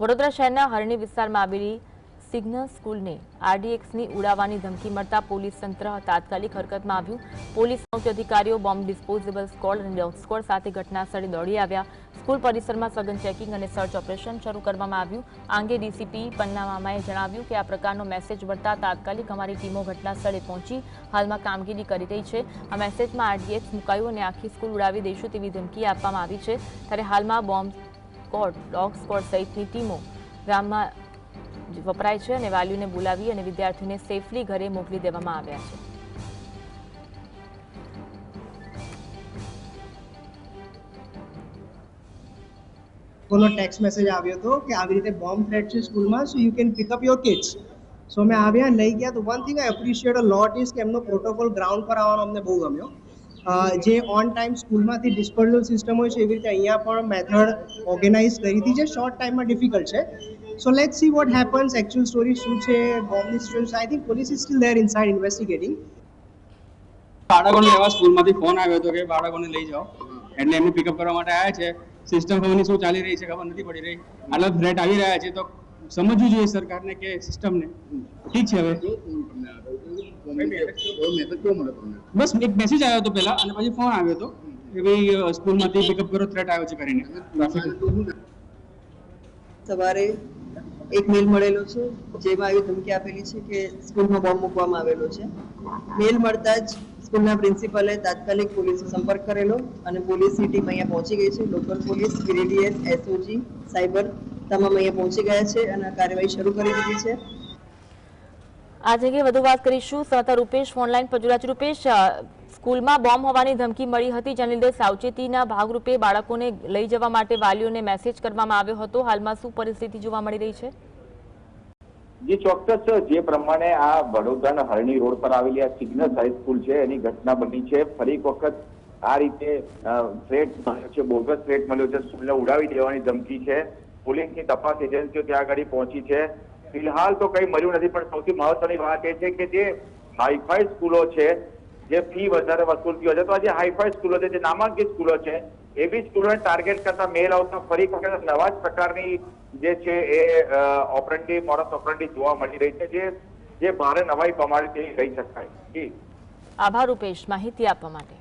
વડોદરા શહેરના હરણી વિસ્તારમાં આવેલી સિગ્નલ સ્કૂલને આરડીએક્સની ઉડાવવાની ધમકી મળતા પોલીસ તંત્ર તાત્કાલિક હરકતમાં આવ્યું. પોલીસ ઉચ્ચ અધિકારીઓ, બોમ્બ ડિસ્પોઝેબલ સ્કોડ અને ડોગ સ્કોડ સાથે ઘટના સ્થળે દોડી આવ્યા. સ્કૂલ પરિસરમાં સઘન ચેકિંગ અને સર્ચ ઓપરેશન શરૂ કરવામાં આવ્યું. આ ડીસીપી પન્નામામાએ જણાવ્યું કે આ પ્રકારનો મેસેજ મળતા તાત્કાલિક અમારી ટીમો ઘટના સ્થળે પહોંચી હાલમાં કામગીરી કરી રહી છે. આ મેસેજમાં આરડીએક્સ મુકાયું અને આખી સ્કૂલ ઉડાવી દઈશું તેવી ધમકી આપવામાં આવી છે. ત્યારે હાલમાં બોમ્બ સ્કોડ ડોગ સ્કોડ સહિતની ટીમો ગામમાં વપરાય છે અને વાલીઓને બોલાવી અને વિદ્યાર્થીઓને સેફલી ઘરે મોકલી દેવામાં આવ્યા છે. કોનો ટેક્સ્ટ મેસેજ આવ્યો હતો કે આવી રીતે બોમ્બ થ્રેટ છે સ્કૂલમાં so you can pick up your kids so અમે આવ્યા, લઈ ગયા. તો one thing I appreciate a lot is કે એમનો પ્રોટોકોલ ગ્રાઉન્ડ પર આવવાનો અમને બહુ ગમ્યો. જે ઓન ટાઈમ સ્કૂલમાંથી ડિસ્પોઝલ સિસ્ટમ હોય છે, એવી રીતે અહીંયા પણ મેથડ ઓર્ગેનાઇઝ કરી હતી, જે શોર્ટ ટાઈમમાં ડિફિકલ્ટ છે. So let see what happens actual story શું છે? બોમ્બની students I think police is still there inside investigating બાળકોને એવા સ્કૂલમાંથી ફોન આવ્યો હતો કે બાળકોને લઈ જાઓ. એટલે એમને પિકઅપ કરવા માટે આવ્યા છે. સિસ્ટમ ખબર શું ચાલી રહી છે ખબર નથી પડી રહી. આટલા થ્રેટ આવી રહ્યા છે તો સમજવું જોઈએ સરકારને કે સિસ્ટમને. ઠીક છે હવે? બસ એક મેસેજ આવ્યો હતો પહેલા અને પછી ફોન આવ્યો હતો કે ભાઈ સ્કૂલમાંથી પિકઅપ કરો થ્રેટ આવ્યો છે કરીને. સવારે એક મેલ મળેલો છે જેમાં આવી ધમકી આપેલી છે કે સ્કૂલમાં બોમ્બ મૂકવામાં આવેલો છે. મેલ મળતા જ સ્કૂલના પ્રિન્સિપલે તાત્કાલિક પોલીસનો સંપર્ક કરેલો અને પોલીસની ટીમ અહીંયા પહોંચી ગઈ છે. લોકલ પોલીસ ગ્રેડીએસ એસઓજી સાયબર તમામ અહીંયા પહોંચી ગયા છે અને આ કાર્યવાહી શરૂ કરી દીધી છે. આ જગ્યાએ વધુ વાત કરીશું. સહતા રૂપેશ ઓનલાઈન પર જોડાયા રૂપેશ. સ્કૂલમાં બોમ્બ હોવાની ધમકી મળી હતી જેને લીધે સાવચેતીના ભાગરૂપે બાળકોને લઈ જવા માટે વાલીઓને મેસેજ કરવામાં આવ્યો હતો. હાલમાં શું પરિસ્થિતિ જોવા મળી રહી છે? જે ચોક્કસ જે પ્રમાણે આ વડોદરાના હરણી રોડ પર આવેલી આ સિગ્નસ હાઈસ્કૂલ છે એની ઘટના બની છે. ફરી વખત આ રીતે થ્રેટ મળ્યો છે બોગસ થ્રેટ મળ્યો છે સ્કૂલને ઉડાવી દેવાની ધમકી છે. પોલીસની તપાસ એજન્સીઓ ત્યાં આગળ પહોંચી છે. ફિલહાલ તો કંઈ મળ્યું નથી, પણ સૌથી મહત્વની વાત એ છે કે જે હાઈફાઈ સ્કૂલો છે, જે ફી વધારે વસૂલતી હોય છે, તો આ જે હાઈફાઈ સ્કૂલો છે, જે નામાંકિત સ્કૂલો છે એવી સ્કૂલોને ટાર્ગેટ કરતા મેલ આવતા ફરી વખત નવા જ પ્રકારની જે છે એ ઓપરેન્ટી મોરસ ઓપરેન્ટી જોવા મળી રહી છે, જે જે ભારે નવાઈ પમાડી તેવી કહી શકાય. આભાર, રૂપેશ. માહિતી આપવા માટે.